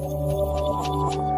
うん。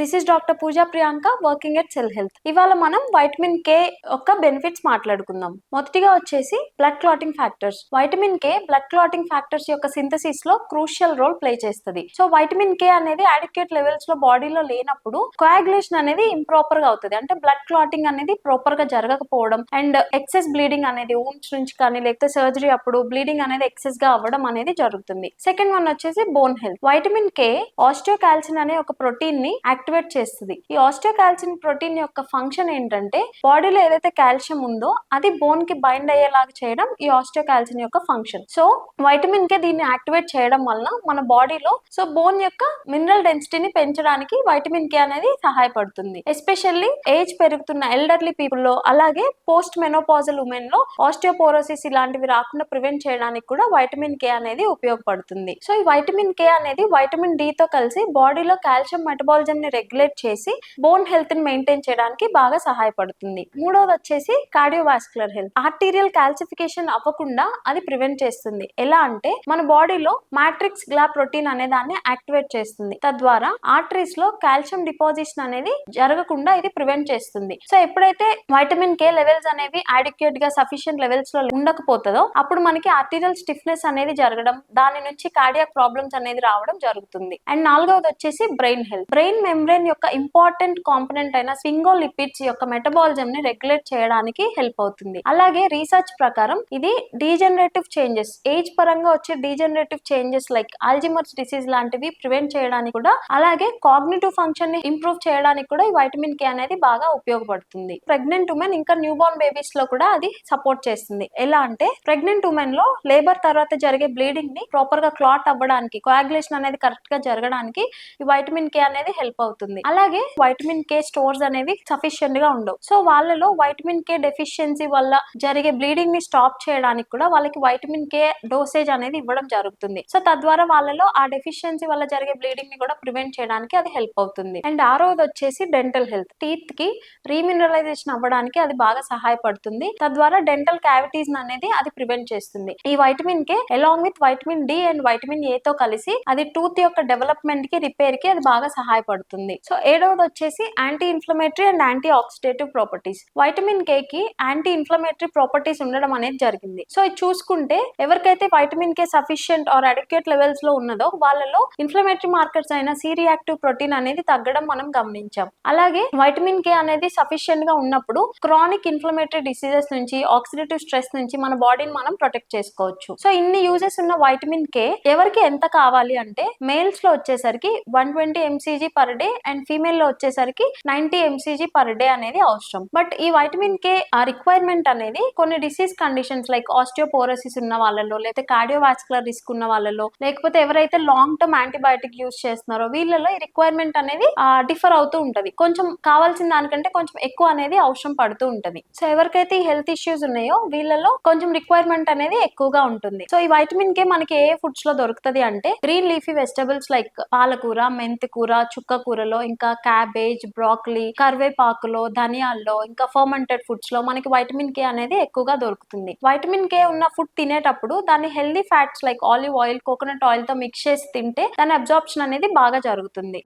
this is doctor Pooja Priyanka working at cell health ఇవాళ మనం vitamin K యొక్క benefits మాట్లాడుకుందాం. మొదటిగా వచ్చేసి blood clotting factors vitamin K blood clotting factors యొక్క సింథసిస్లో క్రూషియల్ రోల్ ప్లే చేస్తుంది. సో వైటమిన్ కే అనేది అడిక్యుయేట్ లెవెల్స్లో బాడీలో లేనప్పుడు కోయాగులేషన్ అనేది ఇంప్రాపర్గా అవుతుంది. అంటే బ్లడ్ క్లాటింగ్ అనేది ప్రాపర్గా జరగకపోవడం అండ్ ఎక్సెస్ బ్లీడింగ్ అనేది ఊమ్స్ నుంచి కానీ లేకపోతే సర్జరీ అప్పుడు బ్లీడింగ్ అనేది ఎక్సెస్గా అవ్వడం అనేది జరుగుతుంది. సెకండ్ వన్ వచ్చేసి bone health vitamin K osteocalcin అనే ఒక ప్రోటీన్ని యాక్టివేట్ చేస్తుంది. ఈ ఆస్టియోకాల్సిన్ ప్రోటీన్ యొక్క ఫంక్షన్ ఏంటంటే బాడీలో ఏదైతే కాల్షియం ఉందో అది బోన్కి బైండ్ అయ్యేలాగా చేయడం ఈ ఆస్టియోకాల్సిన్ యొక్క ఫంక్షన్. సో వైటమిన్ కే దీన్ని యాక్టివేట్ చేయడం వలన మన బాడీలో సో బోన్ యొక్క మినరల్ డెన్సిటీని పెంచడానికి వైటమిన్ కే అనేది సహాయపడుతుంది. ఎస్పెషల్లీ ఏజ్ పెరుగుతున్న ఎల్డర్లీ పీపుల్లో అలాగే పోస్ట్ మెనోపాజల్ ఉమెన్లో ఆస్టియోపోరోసిస్ ఇలాంటివి రాకుండా ప్రివెంట్ చేయడానికి కూడా వైటమిన్ కే అనేది ఉపయోగపడుతుంది. సో ఈ వైటమిన్ కే అనేది వైటమిన్ డి తో కలిసి బాడీలో కాల్షియం మెటబాలిజం ని రెగ్యులేట్ చేసి బోన్ హెల్త్ని మెయింటైన్ చేయడానికి బాగా సహాయపడుతుంది. మూడోది వచ్చేసి కార్డియోవాస్కులర్ హెల్త్. ఆర్టీరియల్ కాల్సిఫికేషన్ అవ్వకుండా అది ప్రివెంట్ చేస్తుంది. ఎలా అంటే మన బాడీలో మాట్రిక్స్ గ్లా ప్రోటీన్ అనే దాన్ని యాక్టివేట్ చేస్తుంది. తద్వారా ఆర్టరీస్లో కాల్షియం డిపాజిషన్ అనేది జరగకుండా ఇది ప్రివెంట్ చేస్తుంది. సో ఎప్పుడైతే వైటమిన్ కే లెవెల్స్ అనేవి అడిక్యుయేట్గా సఫిషియంట్ లెవెల్స్లో ఉండకపోతుందో అప్పుడు మనకి ఆర్టీరియల్ స్టిఫ్నెస్ అనేది జరగడం దాని నుంచి కార్డియాక్ ప్రాబ్లమ్స్ అనేది రావడం జరుగుతుంది. అండ్ నాలుగవది వచ్చేసి బ్రెయిన్ హెల్త్. బ్రెయిన్ మెంబ్రెయిన్ యొక్క ఇంపార్టెంట్ కాంపనెంట్ అయిన స్వింగోలిపిడ్స్ యొక్క మెటబాలిజం ని రెగ్యులేట్ చేయడానికి హెల్ప్ అవుతుంది. అలాగే రీసెర్చ్ ప్రకారం ఇది డీజనరేటివ్ చేంజెస్ ఏజ్ పరంగా వచ్చే degenerative changes like Alzheimer's disease లాంటివి ప్రివెంట్ చేయడానికి కూడా అలాగే కాగ్నిటివ్ ఫంక్షన్ని ఇంప్రూవ్ చేయడానికి కూడా ఈ వైటమిన్ కే అనేది బాగా ఉపయోగపడుతుంది. ప్రెగ్నెంట్ ఉమెన్ ఇంకా న్యూ బోర్న్ బేబీస్లో కూడా అది సపోర్ట్ చేస్తుంది. ఎలా అంటే ప్రెగ్నెంట్ ఉమెన్లో లేబర్ తర్వాత జరిగే బ్లీడింగ్ని ప్రాపర్గా క్లాట్ అవ్వడానికి కోయాగులేషన్ అనేది కరెక్ట్గా జరగడానికి ఈ వైటమిన్ కే అనేది హెల్ప్ అవుతుంది అలాగే వైటమిన్ కే స్టోర్స్ అనేవి సఫిషియెంట్గా ఉండవు. సో వాళ్ళలో వైటమిన్ కే డెఫిషియన్సీ వల్ల జరిగే బ్లీడింగ్ని స్టాప్ చేయడానికి కూడా వాళ్ళకి వైటమిన్ కే డోసేజ్ అనేది ఇవ్వడం జరుగుతుంది. సో తద్వారా వాళ్ళలో ఆ డెఫిషియన్సీ వల్ల జరిగే బ్లీడింగ్ని కూడా ప్రివెంట్ చేయడానికి అది హెల్ప్ అవుతుంది. అండ్ ఆరోది వచ్చేసి డెంటల్ హెల్త్ టీత్కి రీమినరలైజేషన్ అవ్వడానికి అది బాగా సహాయపడుతుంది. తద్వారా డెంటల్ క్యావిటీస్ అనేది అది ప్రివెంట్ చేస్తుంది. ఈ vitamin K along with vitamin D and vitamin A తో కలిసి అది టూత్ యొక్క డెవలప్మెంట్కి రిపేర్కి అది బాగా సహాయపడుతుంది. సో ఏడవది వచ్చేసి anti inflammatory and anti oxidative properties vitamin K కి యాంటీ ఇన్ఫ్లమేటరీ ప్రాపర్టీస్ ఉండడం అనేది జరిగింది. సో ఇది చూసుకుంటే ఎవరికైతే vitamin K sufficient or adequate లెవెల్స్లో ఉన్నదో వాళ్ళలో ఇన్ఫ్లమేటరీ మార్కర్స్ అయిన సి రియాక్టివ్ ప్రోటీన్ అనేది తగ్గడం మనం గమనించాం. అలాగే వైటమిన్ కే అనేది సఫిషియంట్గా ఉన్నప్పుడు క్రానిక్ ఇన్ఫ్లమేటరీ డిసీజెస్ నుంచి ఆక్సిడేటివ్ స్ట్రెస్ నుంచి మన బాడీని మనం ప్రొటెక్ట్ చేసుకోవచ్చు. సో ఇన్ని యూజెస్ ఉన్న వైటమిన్ కే ఎవరికి ఎంత కావాలి అంటే మేల్స్లో వచ్చేసరికి one twenty MCG per day and ఫీమేల్లో వచ్చేసరికి నైన్టీ ఎంసీజీ పర్ డే అనేది అవసరం. బట్ ఈ వైటమిన్ కే ఆ రిక్వైర్మెంట్ అనేది కొన్ని డిసీజ్ కండిషన్స్ లైక్ ఆస్టియోపోరోసిస్ ఉన్న వాళ్ళలో లేకపోతే కార్డియోవాస్కులర్ రిస్క్ ఉన్న వాళ్ళలో లేకపోతే ఎవరైతే లాంగ్ టర్మ్ యాంటీబయాటిక్ యూస్ చేస్తున్నారో వీళ్ళలో ఈ రిక్వైర్మెంట్ అనేది డిఫర్ అవుతూ ఉంటది. కొంచెం కావాల్సిన దానికంటే కొంచెం ఎక్కువ అనేది అవసరం పడుతూ ఉంటది. సో ఎవరికైతే ఈ హెల్త్ ఇష్యూస్ ఉన్నాయో వీళ్ళలో కొంచెం రిక్వైర్మెంట్ అనేది ఎక్కువగా ఉంటుంది. సో ఈ వైటమిన్ కే మనకి ఏ ఫుడ్స్లో దొరుకుతుంది అంటే గ్రీన్ లీఫీ వెజిటబుల్స్ లైక్ పాలకూర మెంతి కూర చుక్క కూర కూరలో ఇంకా క్యాబేజ్ బ్రాక్లీ కరివేపాకులో ధనియాల్లో ఇంకా ఫర్మెంటెడ్ ఫుడ్స్లో మనకి వైటమిన్ కే అనేది ఎక్కువగా దొరుకుతుంది. వైటమిన్ కే ఉన్న ఫుడ్ తినేటప్పుడు దాన్ని healthy fats like olive oil coconut ఆయిల్తో మిక్స్ చేసి తింటే దాని అబ్జార్ప్షన్ అనేది బాగా జరుగుతుంది.